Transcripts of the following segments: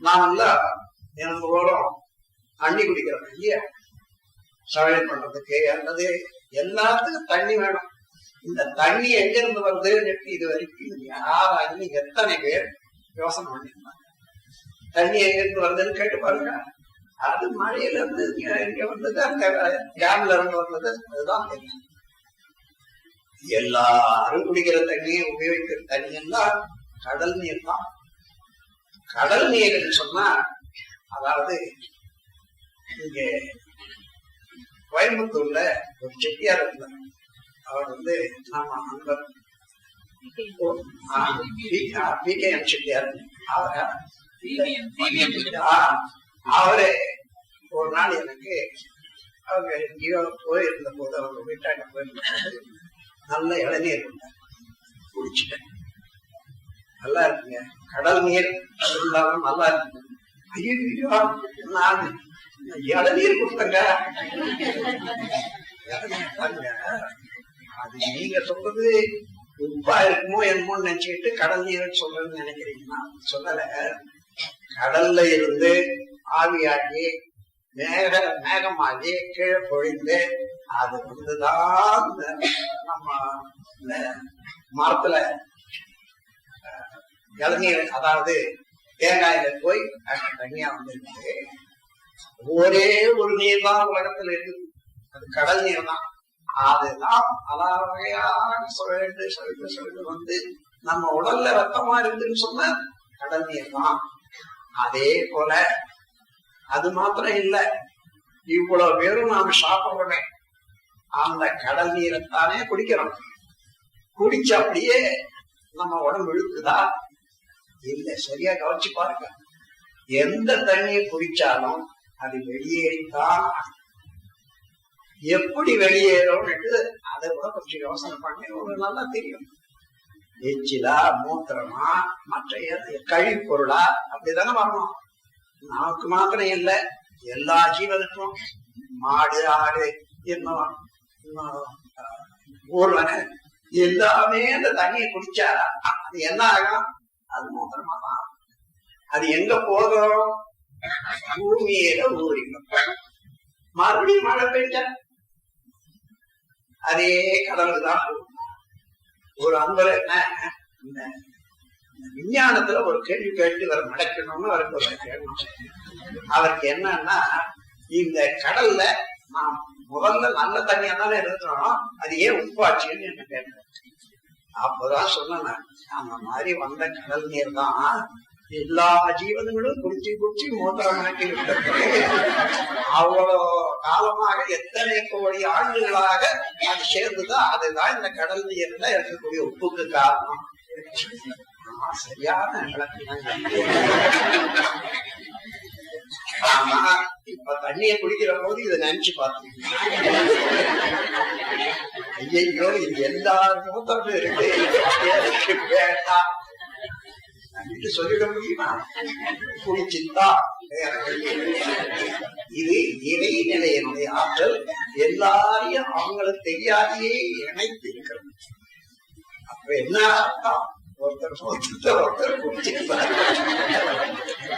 நான் எனக்கு ஓரம் தண்ணி குடிக்கிறேன் இல்லையா சமையல் பண்றதுக்கு அல்லது எல்லாத்துக்கும் தண்ணி வேணும். இந்த தண்ணி எங்க இருந்து வருதுன்னு இது வரைக்கும் யாராலும் எத்தனை பேர் யோசனை பண்ணிருந்தாங்க தண்ணி எங்க இருந்து வருதுன்னு கேட்டு பாருங்க. அது மழையில இருந்து இங்க வந்தது அந்த டேம்ல இருந்து வந்தது அதுதான் தெரியும் எல்லாரும் குடிக்கிற தண்ணியை உபயோகிக்கிற தண்ணி எல்லாம் கடல் நீர் தான். கடல் நீர்னு சொன்னா அதாவது இங்க கோயம்புத்தூர்ல ஒரு செட்டியார் இருந்தார். அவர் வந்து நம்ம நண்பர் பி கே எம் செட்டியார். அவர ஒரு நாள் எனக்கு அவங்க எங்கேயோ போயிருந்த போது அவங்க வீட்டாண்ட போயிருந்த போது நல்ல இளநீர் கொடுத்தாங்க. குடிச்சிட்டேன் நல்லா இருக்குங்க. கடல் நீர் இருந்தாலும் நல்லா இருக்கு ஐயோ நான் இளநீர் கொடுத்தங்க. அது நீங்க சொல்றது உப்பா இருக்குமோ என்னமோ நினைச்சுக்கிட்டு கடல் நீர் சொல்றேன்னு நினைக்கிறீங்கன்னா சொல்லல. கடல்ல இருந்து ஆவியாகி மேக மேகமாகி கீழே பொழிந்து அது வந்துதான் நம்ம இந்த மரத்துல இளநீர் அதாவது தேங்காயில போய் தனியா வந்திருக்கு. ஒரே ஒரு நீர் தான் உலகத்துல இருக்குது. அது கடல் நீர் தான் அதுதான் பல வகையாக சொல்லிட்டு சொல்லிட்டு வந்து நம்ம உடல்ல ரத்தமா இருக்குன்னு சொன்ன கடல் நீர் தான் அதே போல அது மாத்திரம் இல்ல. இவ்வளவு பேரும் நாம சாப்பிடுறோமே. அந்த கடல் நீரைத்தானே குடிக்கிறோம். குடிச்ச அப்படியே நம்ம உடம்பு இழுக்குதா? இல்ல சரியா கவனிச்சு பாருங்க. எந்த தண்ணியை குடிச்சாலும் அது வெளியேறித்தான் எப்படி வெளியேறும்னுட்டு அதை கூட கொஞ்சம் யோசனை பண்ணி உங்களுக்கு நல்லா தெரியும். எச்சிலா மூத்திரமா மற்ற எ- அப்படிதானே வரணும். நமக்கு மாத்திரம் இல்ல எல்லா ஜீவனுக்கும் மாடு ஆடு இன்னும் இன்னும், ஊர்வன எல்லாமே அந்த தண்ணியை குடிச்சா அது என்ன ஆகும்? அது மூத்திரமா மாறும் அது எங்க போகும்? பூமியில ஊறிடும் மறுபடியும் மழை பெஞ்ச? அதே கடலுதான் தான். ஒரு அன்பர் என்ன? விஞ்ஞானத்துல ஒரு கேள்வி கேட்டு வர மடக்கணும்னு அவருக்கு ஒரு கேள்வி. அவருக்கு என்னன்னா இந்த கடல்ல நாம் முதல்ல நல்ல தண்ணியா தானே இருக்கிறோம் அது ஏன் உப்பாச்சுன்னு என்ன கேட்டேன் அப்பதான் சொன்னேன். நான், அந்த மாதிரி வந்த கடல் நீர் தான் எல்லா ஜீவன்களும் குடிச்சு குடிச்சு மூத்திரமாக்கி அவ்வளோ அவ்வளவு காலமாக எத்தனை கோடி ஆண்டுகளாக அது சேர்ந்துதான் அதுதான் இந்த கடல் நீர்ல இருக்கக்கூடிய உப்புக்கு காரணம். சரியான விளக்கம் ஆமா இப்ப தண்ணிய குடிக்கிற போது இதை நினைச்சு பார்த்தீங்க ஐயோ இது எல்லாருக்கும் தொடர்பு இருக்கு. எனக்கு வேண்டாம். அப்படின்னு சொல்லிட முடியுமா? குடிச்சிந்தா இது வழி இல்லை. இது இறைநிலையினுடைய ஆற்றல். எல்லாரையும் அவங்களுக்கு தெரியாதையே இணைத்து இருக்கிறது அப்ப என்ன அர்த்தம்? ஒருத்தர் ஒருத்தர் ஒருத்தர் குடிச்சிருப்பாரு.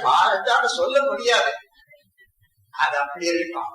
வாழ்ந்தாலும் சொல்ல முடியாது. அது அப்படி இருக்கான்